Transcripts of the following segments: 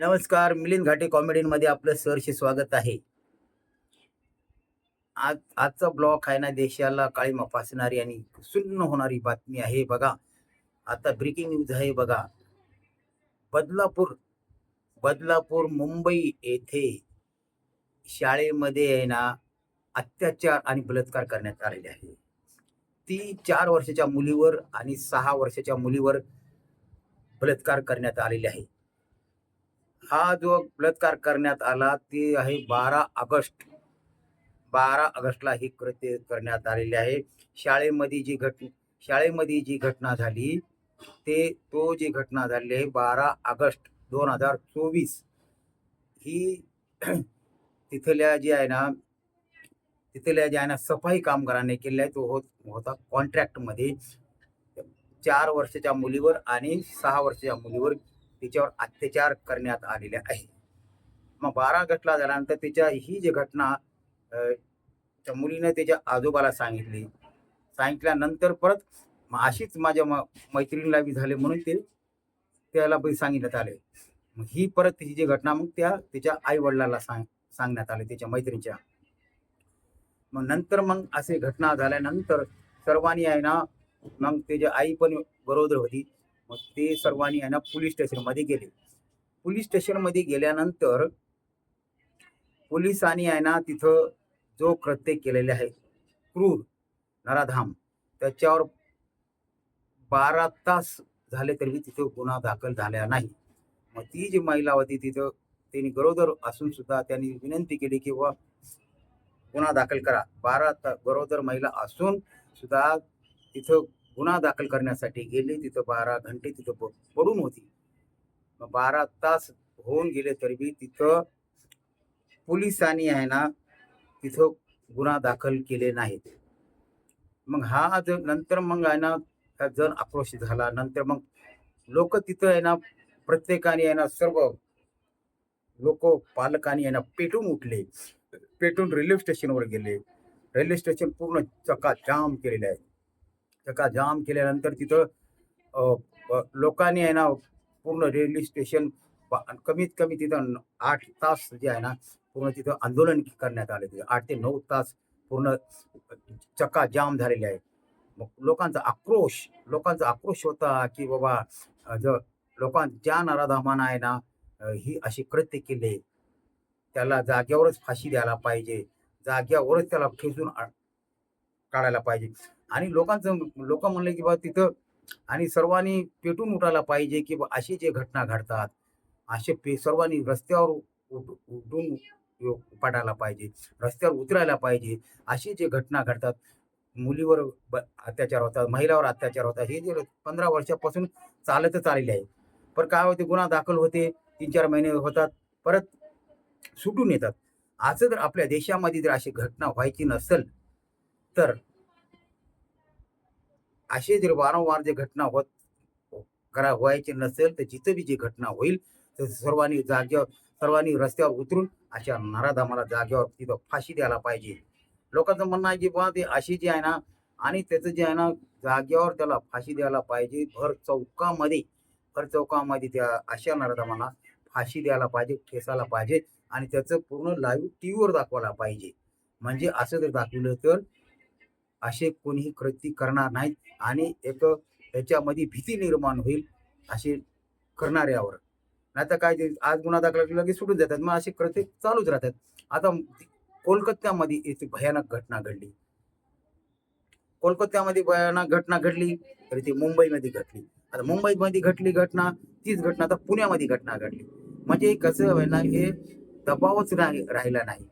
नमस्कार मिलिंद घाटे कॉमेडीमध्ये आपलं सरशी स्वागत आहे. आज आजचा ब्लॉक आहे ना देशाला काळीमा फासणारी आणि सुन्न होणारी बातमी आहे बघा. आता ब्रेकिंग न्यूज आहे बघा. बदलापूर बदलापूर मुंबई येथे शाळेमध्ये आहे ना अत्याचार आणि बलात्कार करण्यात आलेले आहे. ती चार वर्षाच्या मुलीवर आणि सहा वर्षाच्या मुलीवर बलात्कार करण्यात आलेले आहे. हा जो बलात्कार करण्यात आला ते आहे बारा ऑगस्ट. बारा ऑगस्टला ही कृत्य करण्यात आलेली आहे. शाळेमध्ये जी घट शाळेमध्ये जी घटना झाली ते तो जी घटना झाली आहे बारा ऑगस्ट दोन हजार चोवीस. ही तिथल्या जी आहे ना तिथल्या जे आहे ना सफाई कामगारांनी केलेला आहे. तो होत होता कॉन्ट्रॅक्टमध्ये चार वर्षाच्या मुलीवर आणि सहा वर्षाच्या मुलीवर तिच्यावर अत्याचार करण्यात आलेले आहे. मग बारा ऑगस्टला झाल्यानंतर तिच्या ही जी घटना त्या मुलीने त्याच्या आजोबाला सांगितली. सांगितल्यानंतर परत मग अशीच माझ्या म मैत्रिणीला बी झाले म्हणून ते त्याला बी सांगितण्यात आले. मग ही परत तिची जी घटना मग त्या तिच्या आई वडिलाला सांग सांगण्यात आले त्याच्या मैत्रिणीच्या. मग नंतर मग असे घटना झाल्यानंतर सर्वांनी आहे ना मग त्याची आई पण बरोबर होती. मग ते सर्वांनी आहे ना पोलीस स्टेशनमध्ये गेले. पोलीस स्टेशनमध्ये गेल्यानंतर पोलिसांनी आहे ना तिथं जो कृत्य केलेले आहे क्रूर नराधाम त्याच्यावर बारा तास झाले तरी तिथं गुन्हा दाखल झाला नाही. मग ती जी महिला होती तिथं त्यांनी गरोदर असून सुद्धा त्यांनी विनंती केली की बुवा गुन्हा दाखल करा. बारा ता गरोदर महिला असून सुद्धा तिथं गुन्हा दाखल करण्यासाठी गेले तिथं बारा घंटे तिथं पडून होती. मग बारा तास होऊन गेले तरी बी तिथं पोलिसांनी आहे ना तिथं गुन्हा दाखल केले नाहीत. मग हा जर नंतर मग आहे ना जण आक्रोश झाला नंतर मग लोक तिथं आहे ना प्रत्येकाने आहे ना सर्व लोक पालकांनी आहे ना पेटून उठले. पेटून रेल्वे स्टेशनवर गेले. रेल्वे स्टेशन पूर्ण चकाजाम केलेले आहे. चकाजाम केल्यानंतर तिथं लोकांनी आहे ना पूर्ण रेल्वे स्टेशन कमीत कमी तिथं आठ तास जे आहे ना पूर्ण तिथं आंदोलन करण्यात आले तिथं. आठ ते नऊ तास पूर्ण चक्काजाम झालेले आहे मग लोकांचा आक्रोश लोकांचा आक्रोश होता की बाबा ज लोकां ज्या नराधामानं आहे ना ही अशी कृत्य केले. त्याला जाग्यावरच फाशी द्यायला पाहिजे. जाग्यावरच त्याला ठेचून काढायला पाहिजे. आणि लोकांचं लोक म्हणले की बा तिथं आणि सर्वांनी पेटून उठायला पाहिजे की बा अशी जे घटना घडतात असे पे सर्वांनी रस्त्यावर उठ- उठून पडायला पाहिजे रस्त्यावर उतरायला पाहिजे अशी जे घटना घडतात मुलीवर ब अत्याचार होतात महिलावर अत्याचार होतात हे जे पंधरा वर्षापासून चालतच आलेले आहे. पण काय होते गुन्हा दाखल होते तीन चार महिने होतात परत सुटून येतात. असं जर आपल्या देशामध्ये जर अशी घटना व्हायची नसेल तर असे जर वारंवार जे घटना होत करा व्हायचे नसेल तर जिथं बी जी घटना होईल तर सर्वांनी जागेवर सर्वांनी रस्त्यावर उतरून अशा नराधामाला जागेवर तिथं फाशी द्यायला पाहिजे. लोकांचं म्हणणं आहे की बा ते अशी जी आहे ना आणि त्याचं जे आहे ना जागेवर त्याला फाशी द्यायला पाहिजे. भर चौकामध्ये भर चौकामध्ये त्या अशा नराधामाला फाशी द्यायला पाहिजे ठेसायला पाहिजे आणि त्याचं पूर्ण लाईव्ह टी व्हीवर दाखवायला पाहिजे. म्हणजे असं जर दाखवलं तर असे कोणीही कृती करणार नाहीत आणि एक त्याच्यामध्ये भीती निर्माण होईल असे करणाऱ्यावर. नाही तर काय ते आज गुन्हा दाखल लगेच सुटून जातात. मग असे कृती चालूच राहतात. आता कोलकात्यामध्ये एक भयानक घटना घडली. कोलकात्यामध्ये भयानक घटना घडली तरी ती मुंबईमध्ये घडली. आता मुंबईमध्ये घडली घटना तीच घटना आता पुण्यामध्ये घटना घडली. म्हणजे कसं व्हायला ना हे दबावच राहि राहिला नाही.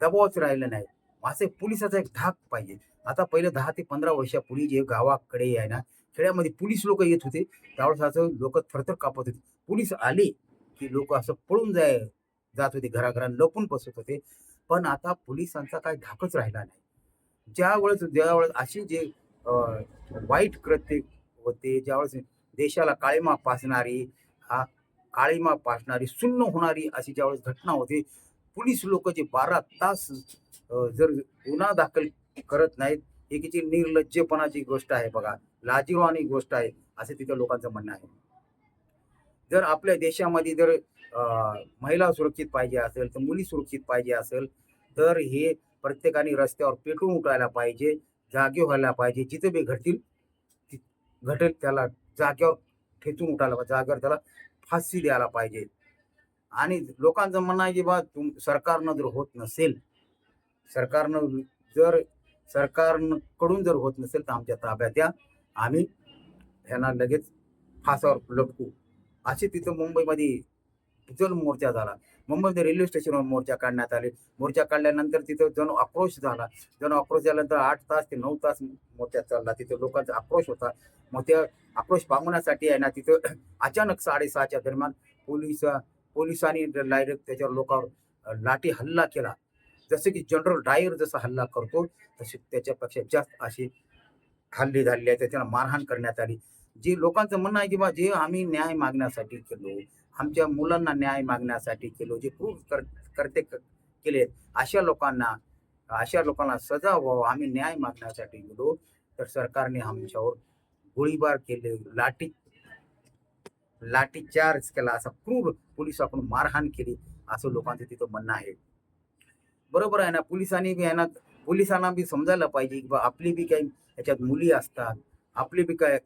दबावच राहिला नाही. असे पोलिसाचा एक धाक पाहिजे. आता पहिले दहा ते पंधरा वर्षापूर्वी जे गावाकडे आहे ना खेड्यामध्ये पोलीस लोक येत होते. त्यावेळेस असं लोक थरथर कापत होते. पोलीस आले की लोक असं पळून जाय जात होते घराघरात लपून बसत होते. पण आता पोलिसांचा काय धाकच राहिला नाही. ज्यावेळेस ज्यावेळेस अशी जे वाईट कृत्य होते ज्यावेळेस देशाला काळीमा पासणारी हा काळीमा पासणारी सुन्न होणारी अशी ज्यावेळेस घटना होते पोलीस लोक जे बारा तास जर गुन्हा दाखल करत नाहीत. ही किती निर्लज्जपणाची गोष्ट आहे बघा. लाजीरवाणी गोष्ट आहे असे तिथं लोकांचं म्हणणं आहे. जर आपल्या देशामध्ये जर महिला सुरक्षित पाहिजे असेल तर मुली सुरक्षित पाहिजे असेल तर हे प्रत्येकाने रस्त्यावर पेटून उठायला पाहिजे जागे व्हायला पाहिजे. जिथे बी घडतील घटेल त्याला जागेवर ठेचून उठायला पाहिजे जागेवर त्याला फाशी द्यायला पाहिजे. आणि लोकांचं म्हणणं आहे की बा तुम सरकारनं जर होत नसेल सरकारनं जर सरकारकडून जर होत नसेल तर आमच्या ताब्यात या. आम्ही ह्यांना लगेच फासावर लटकू असे तिथं मुंबईमध्ये जण मोर्चा झाला. मुंबईमध्ये रेल्वे स्टेशनवर मोर्चा काढण्यात आले. मोर्चा काढल्यानंतर तिथं जण आक्रोश झाला. जण आक्रोश झाल्यानंतर आठ तास ते नऊ तास मोर्चा चालला. तिथं लोकांचा आक्रोश होता. मग त्या आक्रोश पांगवण्यासाठी आहे ना तिथं अचानक साडेसहाच्या दरम्यान पोलीस पोलिसांनी डायरेक्ट त्याच्यावर लोकांवर लाठी हल्ला केला. जसं की जनरल डायर जसा हल्ला करतो तसे त्याच्यापेक्षा जास्त असे हल्ले झालेली आहेत त्याच्याला मारहाण करण्यात आली. जे लोकांचं म्हणणं आहे की बा जे आम्ही न्याय मागण्यासाठी केलो आमच्या मुलांना न्याय मागण्यासाठी केलो जे क्रूर कर करते क- केले अशा लोकांना अशा लोकांना सजा व्हावं आम्ही न्याय मागण्यासाठी गेलो तर सरकारने आमच्यावर गोळीबार केले लाठी लाठी चार्ज केला असा क्रूर पोलिसाकडून मारहाण केली असं लोकांचं तिथं म्हणणं आहे. बरोबर आहे ना पोलिसांनी बी आहे ना पोलिसांना बी समजायला पाहिजे की बा आपली बी काही याच्यात मुली असतात आपली बी काय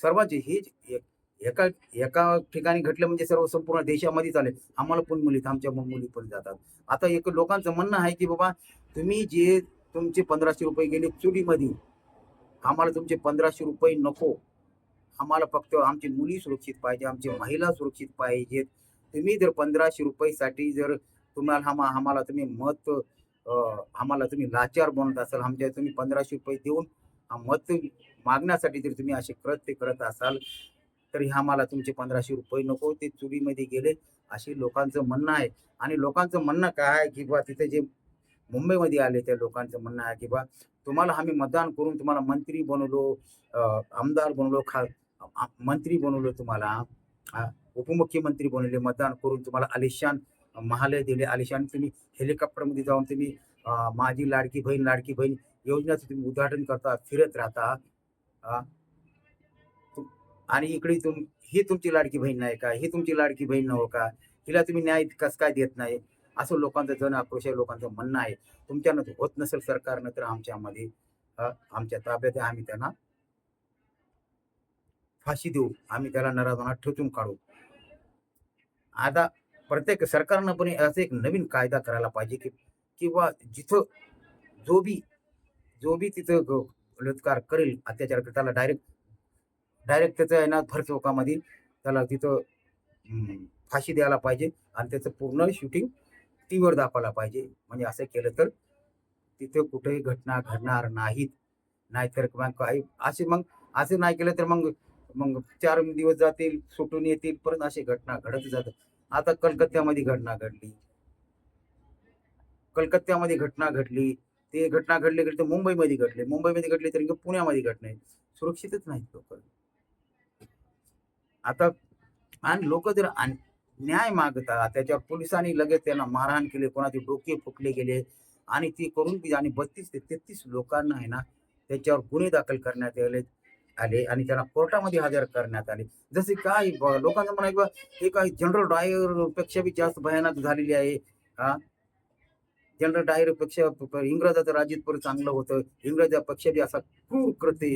सर्वांचे हे एक- एका एका ठिकाणी घडलं म्हणजे सर्व संपूर्ण देशामध्ये चालेल. आम्हाला पण मुली आमच्या मुली पण जातात. आता एक लोकांचं म्हणणं आहे की बाबा तुम्ही जे तुमचे पंधराशे रुपये गेले चुलीमध्ये आम्हाला तुमचे पंधराशे रुपये नको. आम्हाला फक्त आमची मुली सुरक्षित पाहिजे आमची महिला सुरक्षित पाहिजेत. तुम्ही जर पंधराशे रुपयेसाठी जर तुम्हाला आम्हा आम्हाला तुम्ही मत आम्हाला तुम्ही लाचार बनवत असाल आमच्या तुम्ही पंधराशे रुपये देऊन हा मत मागण्यासाठी जर तुम्ही असे कृत्य करत असाल तर हे आम्हाला तुमचे पंधराशे रुपये नको ते चुरीमध्ये गेले असे लोकांचं म्हणणं आहे. आणि लोकांचं म्हणणं काय आहे की बा तिथे जे मुंबईमध्ये आले त्या लोकांचं म्हणणं आहे की बा तुम्हाला आम्ही मतदान करून तुम्हाला मंत्री बनवलो आमदार बनवलो खा मंत्री बनवलो तुम्हाला उपमुख्यमंत्री बनवले मतदान करून तुम्हाला आलिशान महालय दिले आलिशान तुम्ही हेलिकॉप्टरमध्ये जाऊन तुम्ही माझी लाडकी बहीण लाडकी बहीण योजनाचं तुम्ही उद्घाटन करता फिरत राहता आणि इकडे तुम ही तुमची लाडकी बहीण नाही का? ही तुमची लाडकी बहीण नव्ह का? हिला तुम्ही न्याय कस काय देत नाही? असं लोकांचं जन आक्रोश आहे लोकांचं म्हणणं आहे. तुमच्यानं होत नसेल सरकारनं तर आमच्यामध्ये आमच्या ताब्यात आहे, आम्ही त्यांना फाशी देऊ. आम्ही त्याला नराधनात ठेचून काढू. आता प्रत्येक सरकारनं पण असं एक नवीन कायदा करायला पाहिजे की किंवा जिथं जो बी जो बी तिथं ग- बलात्कार करेल अत्याचार करेल त्याला डायरेक्ट डायरेक्ट त्याचं आहे ना भर चौकामध्ये त्याला तिथं फाशी द्यायला पाहिजे आणि त्याचं पूर्ण शूटिंग टीव्हीवर दाखवायला पाहिजे. म्हणजे असं केलं तर तिथं कुठेही घटना घडणार नाहीत. नाहीतर मग काही असे मग असं नाही केलं तर मग मग चार दिवस जातील सुटून येतील परत अशी घटना घडत जातात. आता कलकत्त्यामध्ये घटना घडली. कलकत्त्यामध्ये घटना घडली. ते घटना घडली घडली तर मुंबईमध्ये घडले. मुंबईमध्ये घडली तर पुण्यामध्ये घटना सुरक्षितच नाहीत लोक. आता आणि लोक जर न्याय मागतात त्याच्यावर पोलिसांनी लगेच त्यांना मारहाण केले कोणाचे डोके फुटले गेले आणि ते करून आणि बत्तीस ते तेहतीस लोकांना आहे ना त्याच्यावर गुन्हे दाखल करण्यात आले आले आणि त्यांना कोर्टामध्ये हजर करण्यात आले. जसे काय लोकांचं म्हणा हे काय जनरल डायरपेक्षा बी जास्त भयानक झालेली आहे. हा? जनरल डायरपेक्षा इंग्रजाचं राज्य चांगलं होतं. इंग्रजापेक्षा बी असा क्रूर कृत्य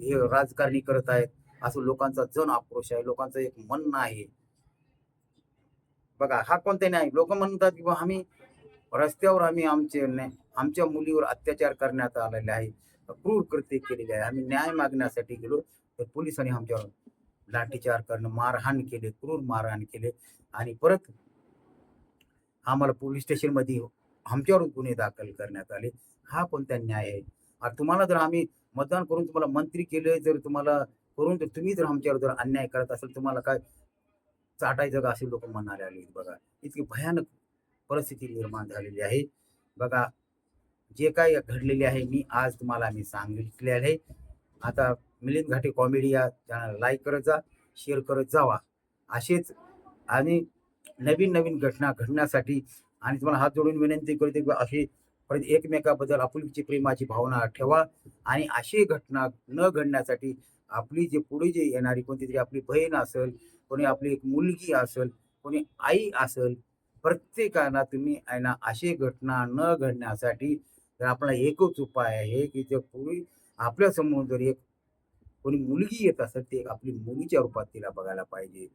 हे राजकारणी करत आहेत. असं लोकांचा जन आक्रोश आहे. लोकांचं एक म्हणणं आहे. बघा हा कोणता नाही लोक म्हणतात की आम्ही रस्त्यावर आम्ही आमचे आमच्या मुलीवर अत्याचार करण्यात आलेले आहे. क्रूर कृत्य केलेले आहे. आम्ही न्याय मागण्यासाठी गेलो तर पोलिसांनी आमच्यावर लाठीचार करणं मारहाण केले क्रूर मारहाण केले आणि परत आम्हाला पोलीस स्टेशनमध्ये आमच्यावर गुन्हे दाखल करण्यात आले. हा कोणता न्याय आहे? आणि तुम्हाला जर आम्ही मतदान करून तुम्हाला मंत्री केले जर तुम्हाला करून जर तुम्ही जर आमच्यावर जर अन्याय करत असेल तुम्हाला काय चाटायचं का? असे लोक म्हणाले आले बघा. इतकी भयानक परिस्थिती निर्माण झालेली आहे. बघा जे काय घडलेले आहे मी आज तुम्हाला मी सांगितले आहे. आता मिलिंद घाटे कॉमेडी या चॅनल लाईक करत जा शेअर करत जावा. असेच आणि नवीन नवीन घटना घडण्यासाठी आणि तुम्हाला हात जोडून विनंती करते की अशी परत एकमेकाबद्दल आपुलकीची प्रेमाची भावना ठेवा आणि अशी घटना न घडण्यासाठी आपली जे पुढे जे येणारी कोणती तरी आपली बहीण असेल कोणी आपली एक मुलगी असेल कोणी आई असेल प्रत्येकाला तुम्ही आहे ना अशी घटना न घडण्यासाठी तर आपला एकच उपाय आहे की जर पूर्वी आपल्यासमोर जर एक कोणी मुलगी येत असेल ते आपली मुलीच्या रूपात तिला बघायला पाहिजे.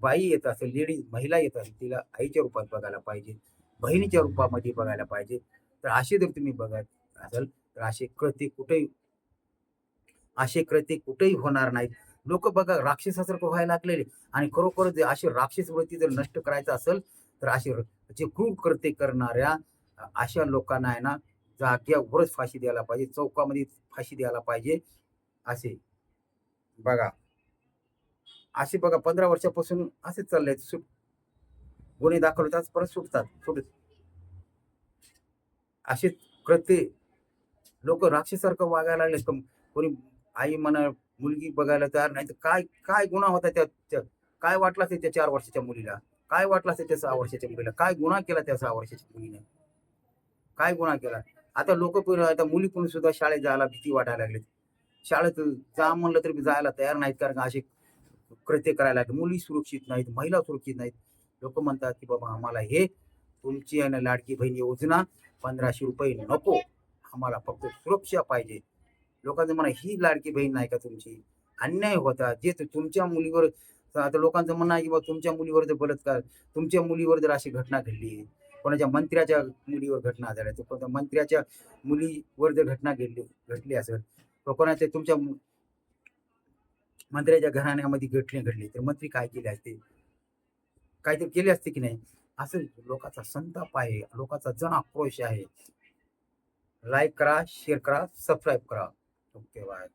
बाई येत असेल लेडीज महिला येत असेल तिला आईच्या रूपात बघायला पाहिजे. बहिणीच्या रूपामध्ये बघायला पाहिजे. तर असे जर तुम्ही बघत असाल तर असे कृती कुठेही असे कृती कुठेही होणार नाहीत. लोक बघा राक्षसासारखं व्हायला लागलेले. आणि खरोखर जे असे राक्षस वृत्ती जर नष्ट करायचं असेल तर असे जे क्रूर कृत्य करणाऱ्या अशा लोकांना आहे ना जाग्यावरच फाशी द्यायला पाहिजे चौकामध्ये फाशी द्यायला पाहिजे असे. बघा. असे बघा पंधरा वर्षापासून असेच चाललंय. सुट गुन्हे दाखल होतात परत सुटतात. सुट असे कृत्य लोक राक्षसारखं वागायला लागले कोणी आई म्हणा मुलगी बघायला तयार नाही तर काय काय गुन्हा होता त्या त्या- काय वाटला असेल त्या चार वर्षाच्या मुलीला? काय वाटलं असेल त्या सहा वर्षाच्या मुलीला? काय गुन्हा केला त्या सहा वर्षाच्या मुलीने? काय गुन्हा केला? आता लोक पण आता मुली पण सुद्धा शाळेत जायला भीती वाटायला लागली. शाळेत जा म्हणलं तरी जायला तयार नाहीत कारण असे कृत्य करायला लागले. मुली सुरक्षित नाहीत महिला सुरक्षित नाहीत. लोक म्हणतात की बाबा आम्हाला हे तुमची आहे ना लाडकी बहीण योजना पंधराशे रुपये नको. आम्हाला फक्त सुरक्षा पाहिजे. लोकांचं म्हणा ही लाडकी बहीण नाही का तुमची? अन्याय होता. जे तुमच्या मुलीवर आता लोकांचं म्हणणं आहे की बाबा तुमच्या मुलीवर जर बलात्कार तुमच्या मुलीवर जर अशी घटना घडली कोणाच्या मंत्र्याच्या मुलीवर घटना झाल्या तर कोणत्या मंत्र्याच्या मुलीवर जर घटना घडली घडली असेल तर कोणाच्या तुमच्या मंत्र्याच्या घराण्यामध्ये घटने घडली तर मंत्री काय केले असते? काहीतरी केले असते की नाही? असं लोकांचा संताप आहे लोकांचा जण आक्रोश आहे. लाईक करा शेअर करा सबस्क्राईब करा. Okay bye